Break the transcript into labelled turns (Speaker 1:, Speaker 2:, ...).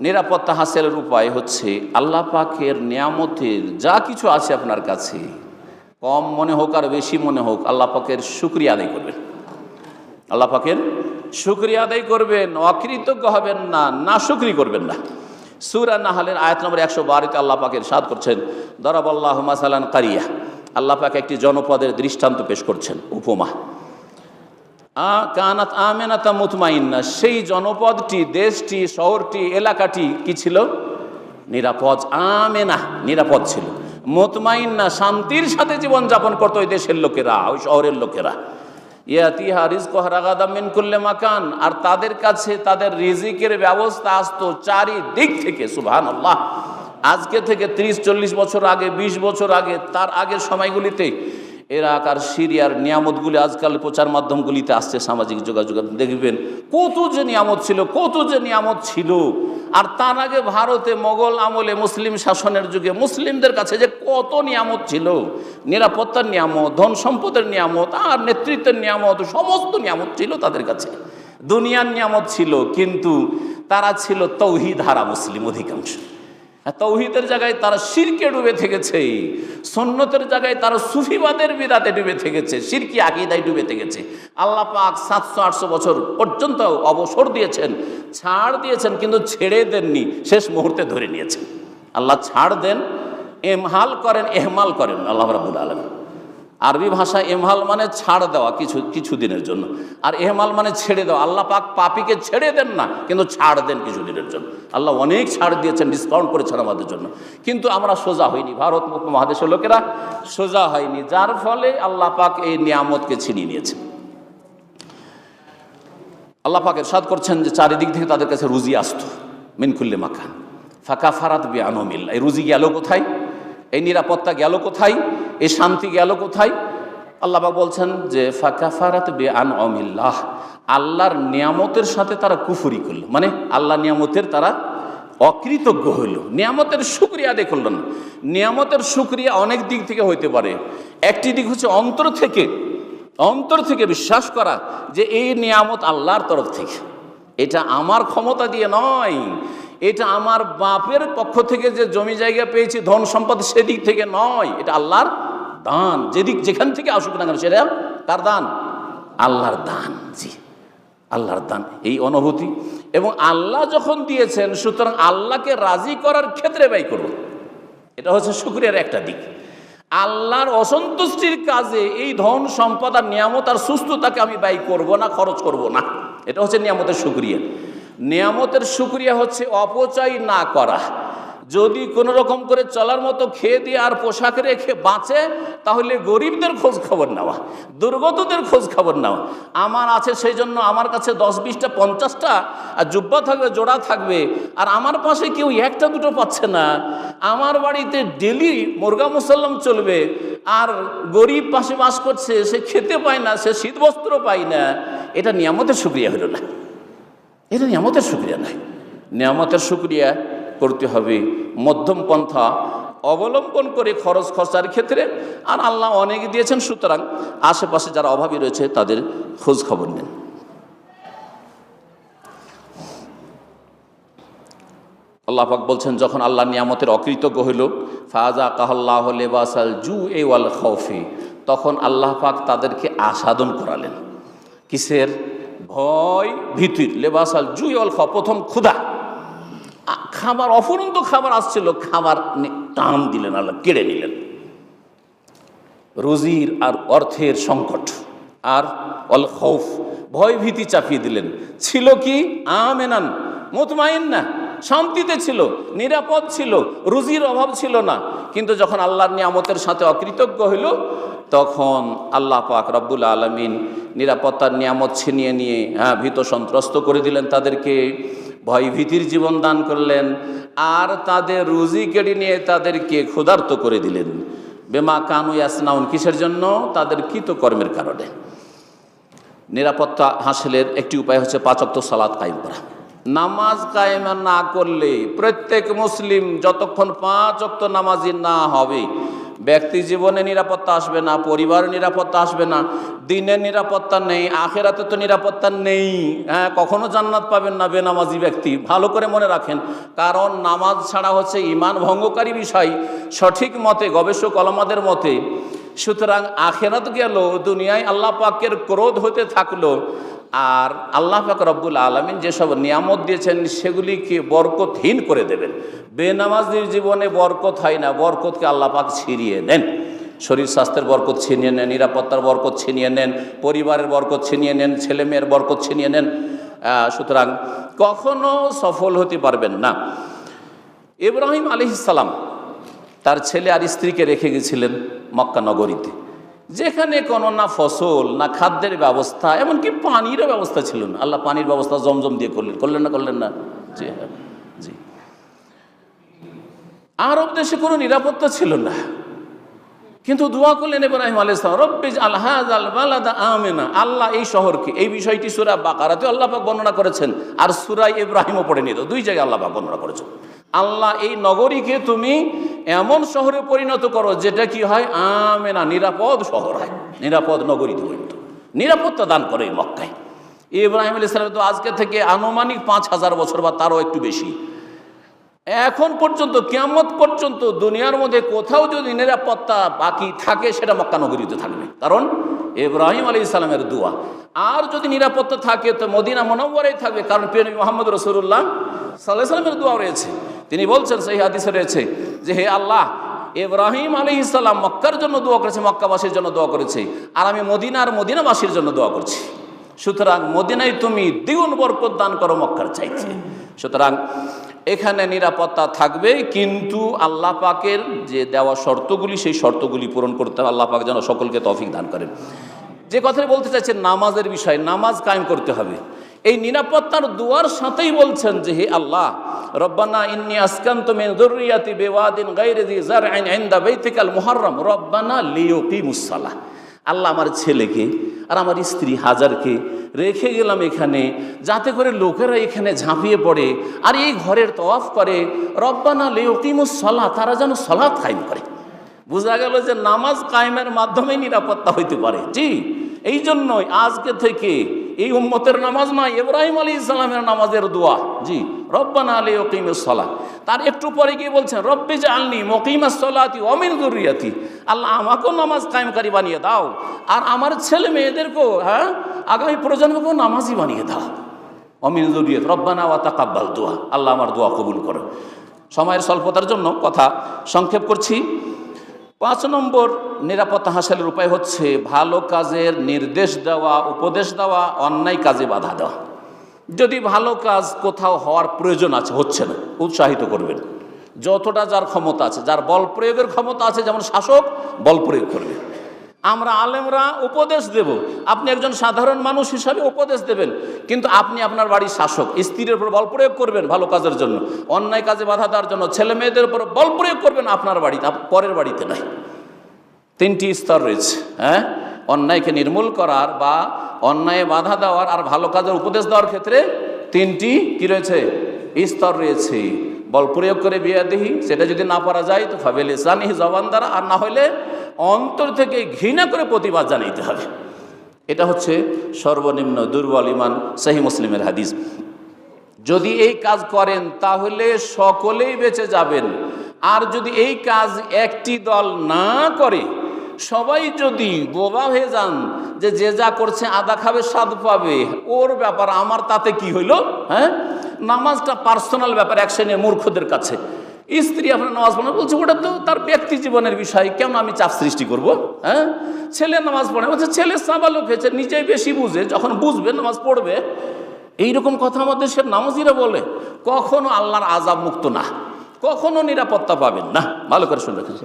Speaker 1: নিরাপত্তা হাসিলের উপায় হচ্ছে আল্লাহ পাকের নিয়ামতের যা কিছু আছে আপনার কাছে। কম মনে হোক আর বেশি মনে হোক আল্লাহ পাকের শুক্রিয়া আদায় করবেন। আল্লাহ পাকের শুক্রিয়া আদায় করবেন, অকৃতজ্ঞ হবেন না না শুক্রি করবেন না। সুরা নাহালের আয়াত নম্বর একশো বারোতে আল্লাহ পাকের সাদ করছেন, দরাবাল্লাহ মাসালান কারিয়া। আল্লাহ পাক একটি জনপদের দৃষ্টান্ত পেশ করছেন, উপমা। কানাত আমেনাতা মুতমাইন্না, সেই জনপদটি, দেশটি, শহরটি, এলাকাটি কি ছিল? নিরাপদ, আমেনা, নিরাপদ ছিল। মুতমাইন্না শান্তির সাথে জীবনযাপন করতো ওই দেশের লোকেরা, ওই শহরের লোকেরা। ইয়াতিহা রিজক হারাগাদাম মিন কুল্লে মাকান, আর তাদের কাছে তাদের রিজিকের ব্যবস্থা আসতো চারিদিক থেকে সুবহান আল্লাহ আজকে থেকে 30 চল্লিশ বছর আগে ২০ বছর আগে, তার আগের সময়গুলিতে এরাক আর সিরিয়ার নিয়ামতগুলি আজকাল প্রচার মাধ্যমগুলিতে আসছে সামাজিক যোগাযোগ। দেখবেন কত যে নিয়ামত ছিল, কত যে নিয়ামত ছিল। আর তার আগে ভারতে মোগল আমলে মুসলিম শাসনের যুগে মুসলিমদের কাছে যে কত নিয়ামত ছিল। নিরাপত্তার নিয়ামত, ধন সম্পদের নিয়ামত, আর নেতৃত্বের নিয়ামত, সমস্ত নিয়ামত ছিল তাদের কাছে। দুনিয়ার নিয়ামত ছিল, কিন্তু তারা ছিল তৌহিদ হারা মুসলিম অধিকাংশ। তৌহিদের জায়গায় তারা শিরকে ডুবে থেকেছে। সন্ন্যতের জায়গায় তারা সুফিবাদের বিদাতে ডুবে থেকেছে। শিরকি আকিদায় ডুবে থেকেছে। আল্লাহ পাক সাতশো, আটশো বছর পর্যন্ত অবসর দিয়েছেন, ছাড় দিয়েছেন, কিন্তু ছেড়ে দেননি। শেষ মুহূর্তে ধরে নিয়েছেন। আল্লাহ ছাড় দেন, এমহাল করেন, এহমাল করেন। আল্লাহ রাবুল আলম আরবি ভাষা এমহাল মানে ছাড় দেওয়া কিছু কিছু দিনের জন্য। আর এহমাল মানে ছেড়ে দেওয়া। আল্লাহ পাক পাপিকে ছেড়ে দেন না, কিন্তু ছাড় দেন কিছু দিনের জন্য। আল্লাহ অনেক ছাড় দিয়েছেন ডিসকাউন্ট করেছেন আমাদের জন্য। কিন্তু আমরা সোজা হইনি। ভারত মহাদেশের লোকেরা সোজা হয়নি, যার ফলে আল্লাহ পাক এই নিয়ামতকে ছিনিয়ে নিয়েছেন। আল্লাহ পাকের সাদ করছেন যে চারিদিক থেকে তাদের কাছে রুজি আসতো। মিনকুল্লে মাখান ফাঁকা ফারাত বে আনমিল এই রুজি গেল কোথায়? এই নিরাপত্তা গেল কোথায়? এই শান্তি গেল কোথায়? আল্লাহ পাক বলছেন যে ফাঁকা ফারাত বে আন অমিল্লাহ আল্লাহর নিয়ামতের সাথে তারা কুফুরি করল। মানে আল্লাহ নিয়ামতের তারা অকৃতজ্ঞ হইল। নিয়ামতের সুক্রিয়া আদায় না। নিয়ামতের সুক্রিয়া অনেক দিক থেকে হইতে পারে। একটি দিক হচ্ছে অন্তর থেকে অন্তর থেকে বিশ্বাস করা যে এই নিয়ামত আল্লাহর তরফ থেকে। এটা আমার ক্ষমতা দিয়ে নয়। এটা আমার বাপের পক্ষ থেকে যে জমি জায়গা পেয়েছি, ধন সম্পদ সেদিক থেকে নয়, এটা আল্লাহর দান। যেদিক, যেখান থেকে আসুক না কেন, সেটা তার দান। আল্লাহর দান, জি। আল্লাহর দান, এই অনুভূতি। এবং আল্লাহ যখন দিয়েছেন, সুতরাং আল্লাহকে রাজি করার ক্ষেত্রে ব্যয় করব। এটা হচ্ছে শুক্রিয়ার একটা দিক। আল্লাহর অসন্তুষ্টির কাজে এই ধন সম্পদ আর নিয়ামত আর সুস্থতাকে আমি ব্যয় করব না, খরচ করব না। এটা হচ্ছে নিয়ামতের শুক্রিয়া। নিয়ামতের শুক্রিয়া হচ্ছে অপচয় না করা। যদি কোনো রকম করে চলার মতো খেয়ে দিয়ে আর পোশাক রেখে বাঁচে, তাহলে গরিবদের খোঁজ খবর নেওয়া, দুর্গতদের খোঁজ খবর নেওয়া। আমার আছে সেই জন্য আমার কাছে দশ বিশটা, পঞ্চাশটা, আর জুব্বা থাকবে, জোড়া থাকবে, আর আমার পাশে কেউ একটা দুটো পাচ্ছে না। আমার বাড়িতে ডেলি মুরগা মুসল্লাম চলবে, আর গরিব পাশে বাস করছে, সে খেতে পায় না, সে শীতবস্ত্র পায় না। এটা নিয়ামতের সুক্রিয়া হলো না। এটা নিয়ামতের সুক্রিয়া নাই। নিয়ামতের সুক্রিয়া করতে হবে। মধ্যম পন্থা অবলম্বন করে খরচ খরচার ক্ষেত্রে। আর আল্লাহ অনেক দিয়েছেন, সুতরাং আশেপাশে যারা অভাবী রয়েছে, তাদের খোঁজ খবর নেন। আল্লাহ পাক বলছেন, যখন আল্লাহ নিয়ামতের অকৃতজ্ঞ হইল, ফাজা কাহল্লাহ লেবাসাল জু এ ওয়াল খৌফি তখন আল্লাহ পাক তাদেরকে আসাদন করালেন। কিসের? ভয় ভীতির। লেবাসাল জু ওয়াল খ প্রথম ক্ষুধা। খাবার অফুরন্ত খাবার আসছিল খাবার টান দিলেন, আল্লাহ কেড়ে নিলেন। রুজির আর অর্থের সংকট আর অল খৌফ, ভয় ভীতি চাপিয়ে দিলেন। ছিল কি? আমেনান, মুতমাইন না, শান্তিতে ছিল, নিরাপদ ছিল, রুজির অভাব ছিল না। কিন্তু যখন আল্লাহর নিয়ামতের সাথে অকৃতজ্ঞ হইল তখন আল্লাহ পাক রব্বুল আলমিন নিরাপত্তার নিয়ামত ছিনিয়ে নিয়ে হ্যাঁ ভীত সন্ত্রস্ত করে দিলেন তাদেরকে ভয়ভীতির জীবন দান করলেন, আর তাদের রুজি কেড়ে নিয়ে তাদেরকে ক্ষুধার্ত করে দিলেন। বেমা কানু ইয়াসনাউন, কিসের জন্য? তাদের কৃতকর্মের কারণে। নিরাপত্তা হাসিলের একটি উপায় হচ্ছে পাঁচক্ত সালাদ কায়েম করা। নামাজ কায়েম না করলে প্রত্যেক মুসলিম যতক্ষণ পাঁচ অক্ত নামাজি না হবে ব্যক্তি জীবনে নিরাপত্তা আসবে না, পরিবার নিরাপত্তা আসবে না, দিনের নিরাপত্তা নেই, আখেরাতে তো নিরাপত্তা নেই। হ্যাঁ কখনো জান্নাত পাবেন না বেনামাজি ব্যক্তি। ভালো করে মনে রাখেন, কারণ নামাজ ছাড়া হচ্ছে ইমান ভঙ্গকারী বিষয়। সঠিক মতে, গবেষক অলমাদের মতে সুতরাং আখেরাত গেল, দুনিয়ায় আল্লাহ পাকের ক্রোধ হতে থাকল। আর আল্লাহ পাক রব্বুল আলমিন যেসব নিয়ামত দিয়েছেন, সেগুলিকে বরকতহীন করে দেবেন। বেনামাজির জীবনে বরকত হয় না, বরকতকে আল্লাহ পাক ছিনিয়ে নেন। শরীর স্বাস্থ্যের বরকত ছিনিয়ে নেন, নিরাপত্তার বরকত ছিনিয়ে নেন, পরিবারের বরকত ছিনিয়ে নেন ছেলে মেয়ের বরকত ছিনিয়ে নেন। সুতরাং কখনো সফল হতে পারবেন না। ইব্রাহিম আলিহিসাল্লাম তার ছেলে আর স্ত্রীকে রেখে গেছিলেন। মক্কা নগরীতে। যেখানে কোনো না ফসল, না খাদ্যের ব্যবস্থা, এমনকি পানিরও ব্যবস্থা ছিল না। আল্লাহ পানির ব্যবস্থা জমজম দিয়ে করলেন। করলেন না করলেন না? জি হ্যাঁ জি। আরব দেশে কোনো নিরাপত্তা ছিল না। কিন্তু দোয়া করলেন ইব্রাহিম আলাইহিস সালাম রব্বিজ আল হাযাল বালাদা আমিনা। আল্লাহ এই শহরকে, এই বিষয়টি সুরা বাকারাতে আল্লাহ বর্ণনা করেছেন। আর সূরা ইব্রাহিমও পড়ে নিত দুই জায়গায় আল্লাহ বর্ণনা করেছেন। আল্লাহ এই নগরীকে তুমি এমন শহরে পরিণত করো, যেটা কি হয়? আমেনা, নিরাপদ শহর হয়। নিরাপদ নগরীতে পরিণত নিরাপত্তা দান করে এই মক্কায়। ইব্রাহিম আলাইহিস সালাম তো আজকে থেকে আনুমানিক পাঁচ হাজার বছর বা তারও একটু বেশি। এখন পর্যন্ত, কিয়ামত পর্যন্ত দুনিয়ার মধ্যে কোথাও যদি নিরাপত্তা বাকি থাকে, সেটা মক্কা নগরীতে থাকবে। কারণ ইব্রাহিম আলী ইসলামের দোয়া। আর যদি নিরাপত্তা থাকে, তো মদিনা মনোবরেই থাকবে। কারণ প্রিয় মোহাম্মদ রসুল্লাহ সাল্লাহ সাল্লামের দোয়া রয়েছে। তিনি বলছেন, সেই হাদিসে রয়েছে যে, হে আল্লাহ, ইব্রাহিম আলী ইসলাম মক্কার জন্য দোয়া করেছে, মক্কাবাসীর জন্য দোয়া করেছে, আর আমি মদিনার মদিনাবাসীর জন্য দোয়া করছি। সুতরাং মদিনায় তুমি দ্বিগুণ বরকত দান করো মক্কার চাইছে সুতরাং এখানে নিরাপত্তা থাকবে, কিন্তু আল্লাহ পাকের যে দেওয়া শর্তগুলি, সেই শর্তগুলি পূরণ করতে হবে। আল্লাহ পাক যেন সকলকে তফিক দান করেন। যে কথাটি বলতে চাইছেন, নামাজের বিষয়, নামাজ কায়েম করতে হবে। এই নিরাপত্তার দুয়ার সাথেই বলছেন যে, হে আল্লাহ, রব্বানা ইন্নি আসকান্ত মিন যুররিয়াতি বিওয়াদিন গায়রি জি জারইন ইনদা বাইতিকাল মুহাররম, রব্বানা লিয়ুকিমুস সালাহ। আল্লাহ আমার ছেলেকে আর আমার স্ত্রী হাজারকে রেখে গেলাম এখানে, যাতে করে লোকেরা এখানে ঝাঁপিয়ে পড়ে আর এই ঘরের তওয়াফ করে। রব্বানা লেউকিমুস সলা তারা যেন সলাৎ কায়েম করে। বোঝা গেল যে নামাজ কায়েমের মাধ্যমে নিরাপত্তা হইতে পারে। জি এই জন্যই আজকে থেকে এই উম্মতের নামাজ নয় ইব্রাহিম আলী ইসলামের নামাজের দোয়া। জি, রব্বানা আলী ওকিমের সলা তার একটু পরে গিয়ে বলছেন? রব্বি যে আলনি মকিমাস সলাতি অমিন জরুরিয়াতি আল্লাহ আমাকেও নামাজ কায়েমকারী বানিয়ে দাও। আর আমার ছেলে মেয়েদেরকেও হ্যাঁ আগামী প্রজন্মকেও নামাজই বানিয়ে দাও। অমিন জরুরিয়ত রব্বানা ওয়া তাকাব্বাল দোয়া। আল্লাহ আমার দোয়া কবুল করো। সময়ের স্বল্পতার জন্য কথা সংক্ষেপ করছি। পাঁচ নম্বর নিরাপত্তা হাসিলের উপায় হচ্ছে ভালো কাজের নির্দেশ দেওয়া, উপদেশ দেওয়া, অন্যায় কাজে বাধা দেওয়া। যদি ভালো কাজ কোথাও হওয়ার প্রয়োজন আছে, হচ্ছে না, উৎসাহিত করবেন। যতটা যার ক্ষমতা আছে, যার বল প্রয়োগের ক্ষমতা আছে, যেমন শাসক, বল প্রয়োগ করবে। আমরা আলেমরা উপদেশ দেব। আপনি একজন সাধারণ মানুষ হিসাবে উপদেশ দেবেন। কিন্তু আপনি আপনার বাড়ির শাসক, স্ত্রীর উপর বল প্রয়োগ করবেন ভালো কাজের জন্য। অন্যায় কাজে বাধা দেওয়ার জন্য ছেলে মেয়েদের উপর বল প্রয়োগ করবেন আপনার বাড়িতে পরের বাড়িতে নয় তিনটি স্তর রয়েছে হ্যাঁ? অন্যায়কে নির্মূল করার বা অন্যায়ে বাধা দেওয়ার আর ভালো কাজের উপদেশ দেওয়ার ক্ষেত্রে তিনটি কি রয়েছে? স্তর রয়েছে। বল প্রয়োগ করে বিয়ে দিহি, সেটা যদি না পারা যায় তো ফাবেল ইসানিহি জবান দ্বারা, আর না হলে অন্তর থেকে ঘৃণা করে প্রতিবাদ জানাইতে হবে। এটা হচ্ছে সর্বনিম্ন দুর্বল ইমান, সাহি মুসলিমের হাদিস। যদি এই কাজ করেন, তাহলে সকলেই বেঁচে যাবেন। আর যদি এই কাজ একটি দল না করে, সবাই যদি বোবা হয়ে যান যে যে যা করছে আদা খাবে, স্বাদ পাবে, ওর ব্যাপার আমার তাতে কি হইল? হ্যাঁ? নামাজটা পার্সোনাল ব্যাপার, এক শ্রেণির মূর্খদের কাছে। স্ত্রী আপনার নামাজ পড়ে বলছে, ওটা তো তার ব্যক্তি জীবনের বিষয়, কেন আমি চাপ সৃষ্টি করব? হ্যাঁ? ছেলে নামাজ পড়ে বলছে, ছেলে সাবালক হয়েছে, নিজেই বেশি বুঝে, যখন বুঝবে নামাজ পড়বে। এইরকম কথা আমাদের সে নামাজিরা বলে, কখনো আল্লাহর আজাব মুক্ত না, কখনো নিরাপত্তা পাবেন না। ভালো করে শুনে রাখেন।